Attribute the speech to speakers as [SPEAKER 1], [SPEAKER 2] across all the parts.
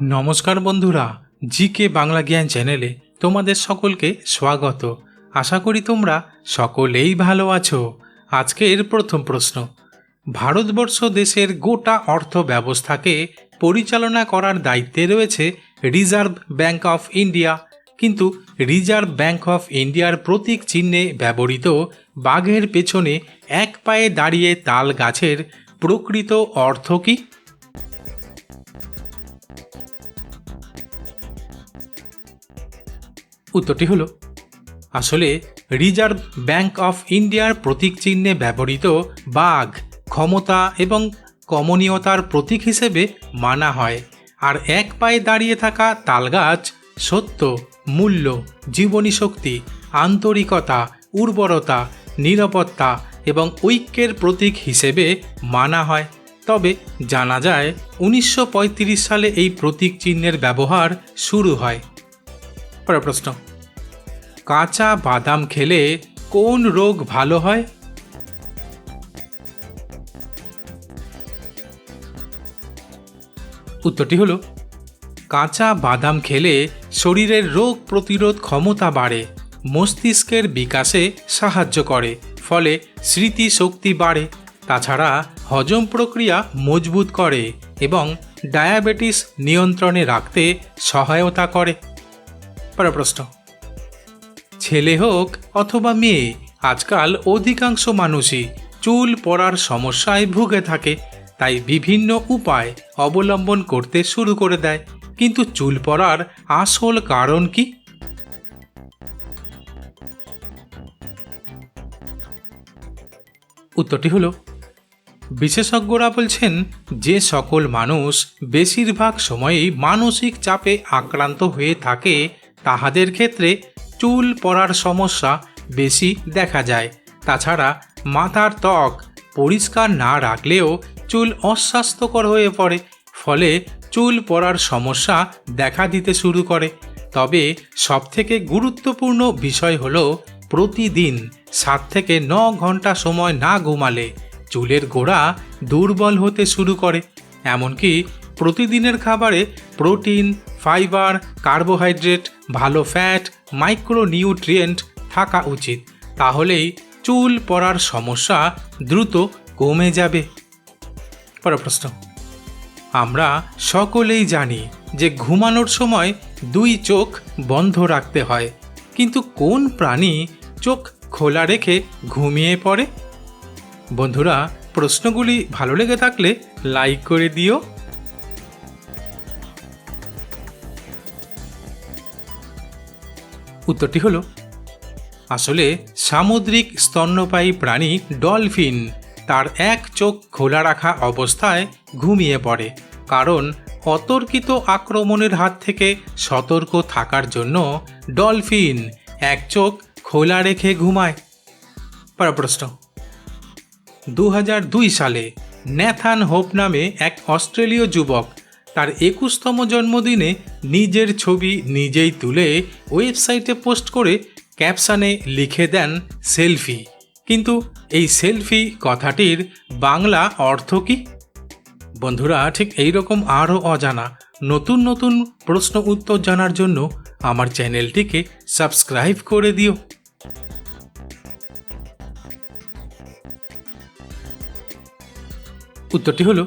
[SPEAKER 1] নমস্কার বন্ধুরা জি কে বাংলা জ্ঞান চ্যানেলে তোমাদের সকলকে স্বাগত। আশা করি তোমরা সকলেই ভালো আছো। আজকের প্রথম প্রশ্ন, ভারতবর্ষ দেশের গোটা অর্থ ব্যবস্থাকে পরিচালনা করার দায়িত্বে রয়েছে রিজার্ভ ব্যাংক অফ ইন্ডিয়া কিন্তু রিজার্ভ ব্যাংক অফ ইন্ডিয়ার প্রতীক চিহ্নে ব্যবহৃত বাঘের পেছনে এক পায়ে দাঁড়িয়ে তাল গাছের প্রকৃত অর্থ কী? উত্তরটি হলো, আসলে রিজার্ভ ব্যাংক অফ ইন্ডিয়ার প্রতীক চিহ্নে ব্যবহৃত বাঘ, ক্ষমতা এবং কমনীয়তার প্রতীক হিসেবে মানা হয়। আর এক পায়ে দাঁড়িয়ে থাকা তালগাছ সত্য, মূল্য, জীবনী শক্তি, আন্তরিকতা, উর্বরতা, নিরাপত্তা এবং ঐক্যের প্রতীক হিসেবে মানা হয়। তবে জানা যায়, উনিশশো পঁয়ত্রিশ সালে এই প্রতীক চিহ্নের ব্যবহার শুরু হয়। পরের প্রশ্ন। কাঁচা বাদাম খেলে কোন রোগ ভালো হয়? উত্তরটি হলো, কাঁচা বাদাম খেলে শরীরের রোগ প্রতিরোধ ক্ষমতা বাড়ে, মস্তিষ্কের বিকাশে সাহায্য করে, ফলে স্মৃতি শক্তি বাড়ে, তাছাড়া হজম প্রক্রিয়া মজবুত করে এবং ডায়াবেটিস নিয়ন্ত্রণে রাখতে সহায়তা করে। পরের প্রশ্ন। ছেলে হোক অথবা মেয়ে, আজকাল অধিকাংশ মানুষই চুল পড়ার সমস্যায় ভুগে থাকে, তাই বিভিন্ন উপায় অবলম্বন করতে শুরু করে দেয়। কিন্তু চুল পড়ার আসল কারণ কি? উত্তরটি হলো, বিশেষজ্ঞরা বলছেন, যে সকল মানুষ বেশিরভাগ সময়েই মানসিক চাপে আক্রান্ত হয়ে থাকে তাহাদের ক্ষেত্রে চুল পড়ার সমস্যা বেশি দেখা যায়। তাছাড়া মাথার ত্বক পরিষ্কার না রাখলেও চুল অস্বাস্থ্যকর হয়ে পড়ে, ফলে চুল পড়ার সমস্যা দেখা দিতে শুরু করে। তবে সবথেকে গুরুত্বপূর্ণ বিষয় হলো প্রতিদিন সাত থেকে ন ঘণ্টা সময় না ঘুমালে চুলের গোড়া দুর্বল হতে শুরু করে। এমনকি প্রতিদিনের খাবারে প্রোটিন, ফাইবার, কার্বোহাইড্রেট ভালো ফ্যাট মাইক্রো নিউট্রিয়েন্ট থাকা উচিত। তাহলেই চুল পড়ার সমস্যা দ্রুত কমে যাবে। পরের প্রশ্ন। আমরা সকলেই জানি যে ঘুমানোর সময় দুই চোখ বন্ধ রাখতে হয়। কিন্তু কোন প্রাণী চোখ খোলা রেখে ঘুমিয়ে পড়ে? বন্ধুরা, প্রশ্নগুলি ভালো লেগে থাকলে লাইক করে দিও। উত্তরটি হলো, আসলে সামুদ্রিক স্তন্যপায়ী প্রাণী ডলফিন তার এক চোখ খোলা রাখা অবস্থায় ঘুমিয়ে পড়ে, কারণ অতর্কিত আক্রমণের হাত থেকে সতর্ক থাকার জন্য ডলফিন এক চোখ খোলা রেখে ঘুমায়। পর প্রশ্ন দু হাজার দুই সালে ন্যাথান হোপ নামে এক অস্ট্রেলীয় যুবক তার একুশতম জন্মদিনে নিজের ছবি নিজেই তুলে ওয়েবসাইটে পোস্ট করে ক্যাপশানে লিখে দেন সেলফি। কিন্তু এই সেলফি কথাটির বাংলা অর্থ কী? বন্ধুরা, ঠিক এই রকম আরও অজানা নতুন নতুন প্রশ্ন উত্তর জানার জন্য আমার চ্যানেলটিকে সাবস্ক্রাইব করে দিও। উত্তরটি হলো,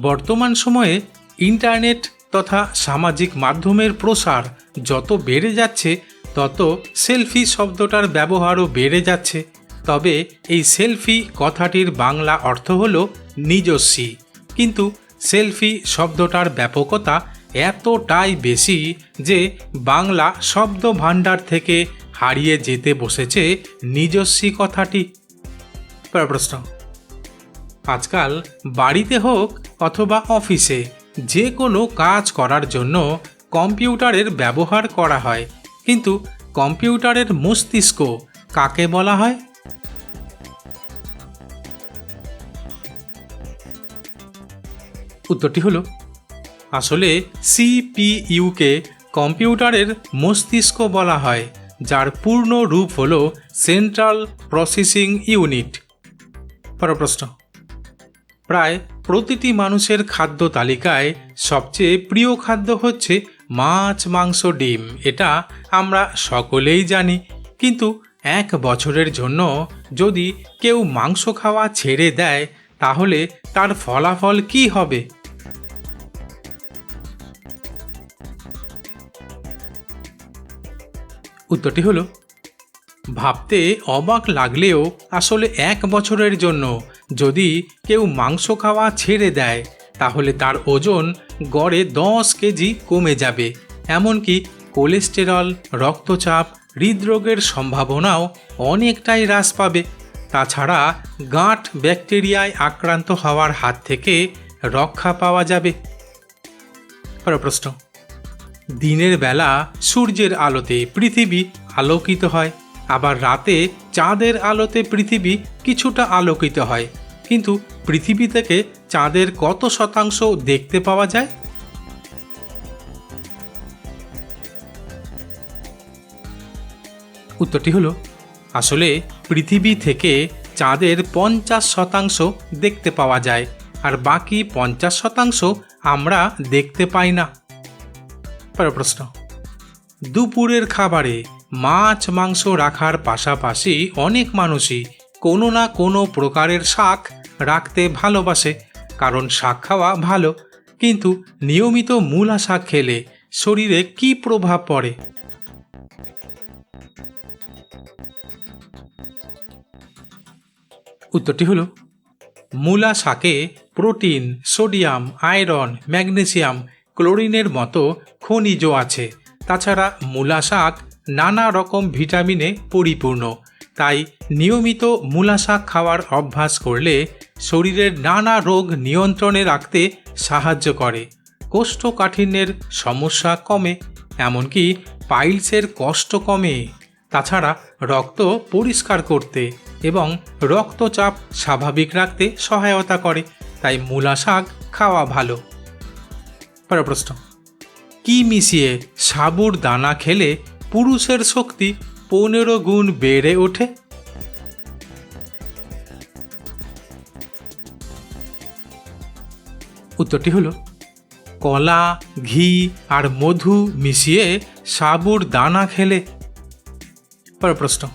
[SPEAKER 1] বর্তমান সময়ে ইন্টারনেট তথা সামাজিক মাধ্যমের প্রসার যত বেড়ে যাচ্ছে, তত সেলফি শব্দটার ব্যবহারও বেড়ে যাচ্ছে। তবে এই সেলফি কথাটির বাংলা অর্থ হল নিজস্বী। কিন্তু সেলফি শব্দটার ব্যাপকতা এতটাই বেশি যে বাংলা শব্দ ভাণ্ডার থেকে হারিয়ে যেতে বসেছে নিজস্বী কথাটি। প্রশ্ন। আজকাল বাড়িতে হোক অথবা অফিসে যে কোনো কাজ করার জন্য কম্পিউটারের ব্যবহার করা হয়। কিন্তু কম্পিউটারের মস্তিষ্ক কাকে বলা হয়? উত্তরটি হলো, আসলে সিপিইউকে কম্পিউটারের মস্তিষ্ক বলা হয়, যার পূর্ণ রূপ হল সেন্ট্রাল প্রসেসিং ইউনিট। পর প্রশ্ন, প্রায় প্রতিটি মানুষের খাদ্য তালিকায় সবচেয়ে প্রিয় খাদ্য হচ্ছে মাছ, মাংস, ডিম। এটা আমরা সকলেই জানি। কিন্তু এক বছরের জন্য যদি কেউ মাংস খাওয়া ছেড়ে দেয়, তাহলে তার ফলাফল কি হবে? উত্তরটি হলো, ভাবতে অবাক লাগলেও আসলে এক বছরের জন্য। যদি কেউ মাংস খাওয়া ছেড়ে দেয়, তাহলে তার ওজন গড়ে দশ কেজি কমে যাবে। এমনকি কোলেস্টেরল, রক্তচাপ, হৃদরোগের সম্ভাবনাও অনেকটাই হ্রাস পাবে। তাছাড়া গাঁট ব্যাকটেরিয়ায় আক্রান্ত হওয়ার হাত থেকে রক্ষা পাওয়া যাবে। প্রশ্ন। দিনের বেলা সূর্যের আলোতে পৃথিবী আলোকিত হয়, আবার রাতে চাঁদের আলোতে পৃথিবী কিছুটা আলোকিত হয়। কিন্তু পৃথিবী থেকে চাঁদের কত শতাংশ দেখতে পাওয়া যায়? উত্তরটি হলো, আসলে পৃথিবী থেকে চাঁদের পঞ্চাশ শতাংশ দেখতে পাওয়া যায়, আর বাকি পঞ্চাশ শতাংশ আমরা দেখতে পাই না। প্রশ্ন, দুপুরের খাবারে মাছ মাংস রাখার পাশাপাশি অনেক মানুষই কোনো না কোনো প্রকারের শাক রাখতে ভালোবাসে, কারণ শাক খাওয়া ভালো, কিন্তু নিয়মিত মূলা শাক খেলে শরীরে কি প্রভাব পড়ে? উত্তরটি হলো, মূলা শাকে প্রোটিন, সোডিয়াম, আয়রন, ম্যাগনেসিয়াম, ক্লোরিনের মতো খনিজ আছে। তাছাড়া মূলা শাক নানা রকম ভিটামিনে পরিপূর্ণ। তাই নিয়মিত মূলা শাক খাওয়ার অভ্যাস করলে শরীরের নানা রোগ নিয়ন্ত্রণে রাখতে সাহায্য করে। কোষ্ঠকাঠিন্যের সমস্যা কমে, এমনকি পাইলসের কষ্ট কমে। তাছাড়া রক্ত পরিষ্কার করতে এবং রক্তচাপ স্বাভাবিক রাখতে সহায়তা করে, তাই মূলা শাক খাওয়া ভালো। পরের প্রশ্ন, কি মিশিয়ে সাবুর দানা খেলে পুরুষের শক্তি পনেরো গুণ বেড়ে ওঠে। উত্তরটি হলো, কলা, ঘি আর মধু মিশিয়ে সাবুর দানা খেলে। পরের প্রশ্ন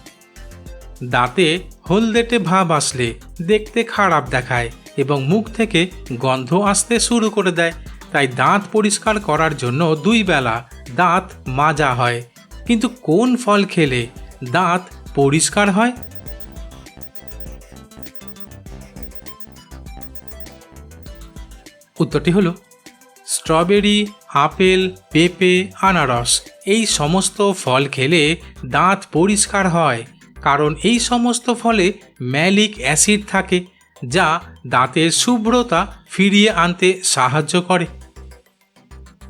[SPEAKER 1] দাঁতে হলদেটে ভাব আসলে দেখতে খারাপ দেখায় এবং মুখ থেকে গন্ধ আসতে শুরু করে দেয়। তাই দাঁত পরিষ্কার করার জন্য দুই বেলা দাঁত মাজা হয়। কিন্তু কোন ফল খেলে দাঁত পরিষ্কার হয়? উত্তরটি হলো স্ট্রবেরি, আপেল, পেঁপে, আনারস। এই সমস্ত ফল খেলে দাঁত পরিষ্কার হয়, কারণ এই সমস্ত ফলে ম্যালিক অ্যাসিড থাকে, যা দাঁতের শুভ্রতা ফিরিয়ে আনতে সাহায্য করে।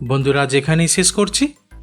[SPEAKER 1] বন্ধুরা, যেখানেই শেষ করছি